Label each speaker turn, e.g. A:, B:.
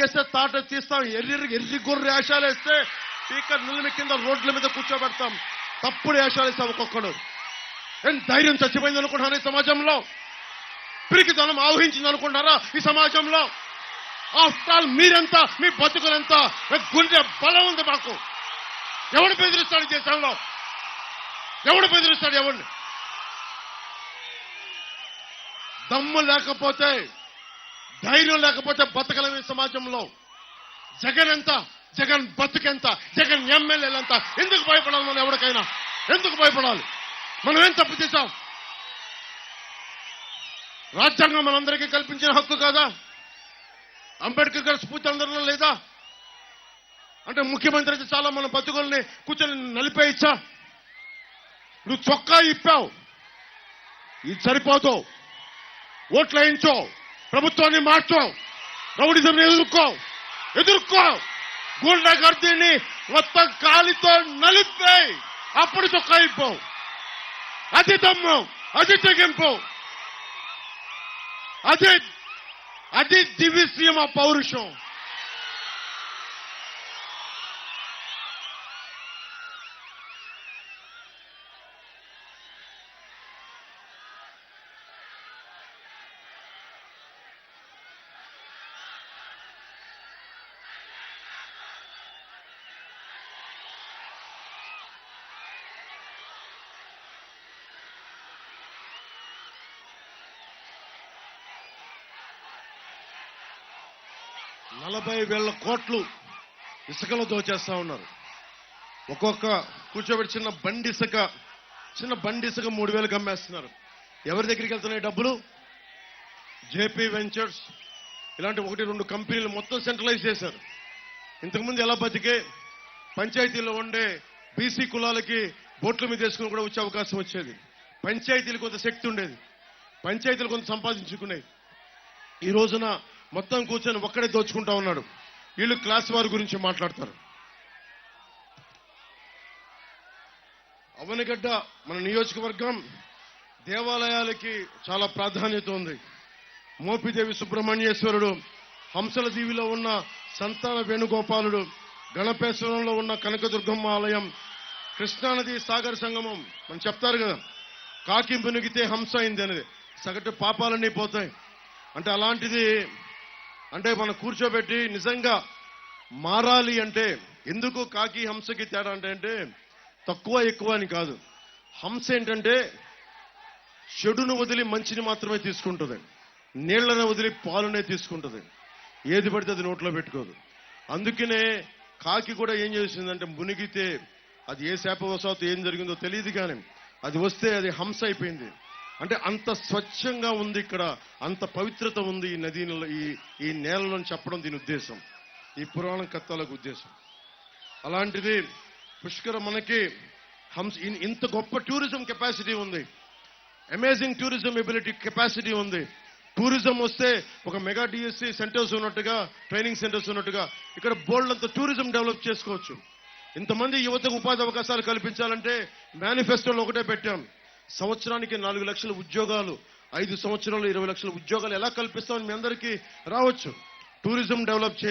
A: చేస్తే తాట తీస్తాం. ఎర్రి ఎర్రి గొర్రె వేషాలు వేస్తే స్పీకర్ నిలిమి కింద రోడ్ల మీద కూర్చోబెడతాం. తప్పుడు వేషాలు వేస్తాం ఒక్కొక్కడు. ఏం ధైర్యం చచ్చిపోయింది అనుకుంటున్నారా ఈ సమాజంలో? పిరికితనం ఆవహించింది అనుకుంటారా ఈ సమాజంలో? ఆఫ్టర్ ఆల్ మీరెంత? మీ బతుకులంత? గుండె బలం ఉంది మాకు. ఎవడు బెదిరిస్తాడు దేశంలో? ఎవడు బెదిరిస్తాడు? ఎవడిని? దమ్ము లేకపోతే ధైర్యం లేకపోతే బతకలేం ఈ సమాజంలో. జగన్ ఎంత? జగన్ బతుకెంత? జగన్ ఎమ్మెల్యేలంత? ఎందుకు భయపడాలి మనం ఎవరికైనా? ఎందుకు భయపడాలి? మనం ఏం తప్పు చేశాం? రాజ్యాంగం మనందరికీ కల్పించిన హక్కు కాదా? అంబేద్కర్ గారి స్ఫూర్తి అందరిలో లేదా? అంటే ముఖ్యమంత్రి అయితే చాలా మన బతుకుల్ని కూర్చొని నలిపేయచ్చా నువ్వు చొక్కా ఇప్పావు. ఇది సరిపోదు. ఓట్లు వేయించావు ప్రభుత్వాన్ని మార్చో రౌడిజం ఎదుర్కో ఎదుర్కో గూండా గర్దీని మొత్తం కాలితో నలిపే. అప్పుడు చొక్కా ఇప్పావు అది దమ్ము. అది తెగింపు. అది అది దివ్యశ్రీమ పౌరుషం. నలభై వేల కోట్లు ఇసుకలో దోచేస్తా ఉన్నారు. ఒక్కొక్క కూర్చోబెట్టి చిన్న బండి ఇసుక చిన్న బండి ఇసుక మూడు వేలకు అమ్మేస్తున్నారు. ఎవరి దగ్గరికి వెళ్తున్నాయి డబ్బులు? JP ventures. ఇలాంటి ఒకటి రెండు కంపెనీలు మొత్తం సెంట్రలైజ్ చేశారు. ఇంతకుముందు ఎలా బతికే? పంచాయతీలో ఉండే బీసీ కులాలకి బోట్ల మీద వేసుకుని కూడా వచ్చే అవకాశం వచ్చేది. పంచాయతీలు కొంత శక్తి ఉండేది. పంచాయతీలు కొంత సంపాదించుకునేవి ఈ రోజున మొత్తం కూర్చొని ఒక్కడే దోచుకుంటా ఉన్నాడు. వీళ్ళు క్లాస్ వారి గురించి మాట్లాడతారు. అవనిగడ్డ మన నియోజకవర్గం దేవాలయాలకి చాలా ప్రాధాన్యత ఉంది. మోపిదేవి సుబ్రహ్మణ్యేశ్వరుడు హంసల దీవిలో ఉన్న సంతాన వేణుగోపాలుడు గణపేశ్వరంలో ఉన్న కనకదుర్గమ్మ ఆలయం కృష్ణానది సాగర్ సంగమం. మనం చెప్తారు కదా కాకి మునిగితే హంస అయింది అనేది. సగటు పాపాలన్నీ పోతాయి. అంటే అలాంటిది అంటే మనం కూర్చోబెట్టి నిజంగా మారాలి అంటే ఎందుకు కాకి హంసకి తేడా అంటే అంటే తక్కువ ఎక్కువ అని కాదు. హంస ఏంటంటే చెడును వదిలి మంచిని మాత్రమే తీసుకుంటుంది. నీళ్ళను వదిలి పాలునే తీసుకుంటుంది. ఏది పడితే అది నోట్లో పెట్టుకోదు. అందుకనే కాకి కూడా ఏం చేసిందంటే మునిగితే అది ఏ శాపవశాత్తు ఏం జరిగిందో తెలియదు కానీ అది వస్తే అది హంస అయిపోయింది. అంటే అంత స్వచ్ఛంగా ఉంది ఇక్కడ అంత పవిత్రత ఉంది ఈ నది ఈ ఈ నేలలో చెప్పడం దీని ఉద్దేశం. ఈ పురాణ కథలకు ఉద్దేశం. అలాంటిది పుష్కర మనకి హంస ఇన్- ఇంత గొప్ప టూరిజం కెపాసిటీ ఉంది. అమేజింగ్ టూరిజం ఎబిలిటీ కెపాసిటీ ఉంది. టూరిజం వస్తే ఒక మెగా డిఎస్సి సెంటర్స్ ఉన్నట్టుగా ట్రైనింగ్ సెంటర్స్ ఉన్నట్టుగా ఇక్కడ బోల్డ్ అంత టూరిజం డెవలప్ చేసుకోవచ్చు. ఇంతమంది యువతకు ఉపాధి అవకాశాలు కల్పించాలంటే మేనిఫెస్టోలో ఒకటే పెట్టాం. సంవత్సరానికి నాలుగు లక్షల ఉద్యోగాలు ఐదు సంవత్సరాలు ఇరవై లక్షల ఉద్యోగాలు ఎలా కల్పిస్తామని మీ అందరికీ రావచ్చు. టూరిజం డెవలప్ చేయాలి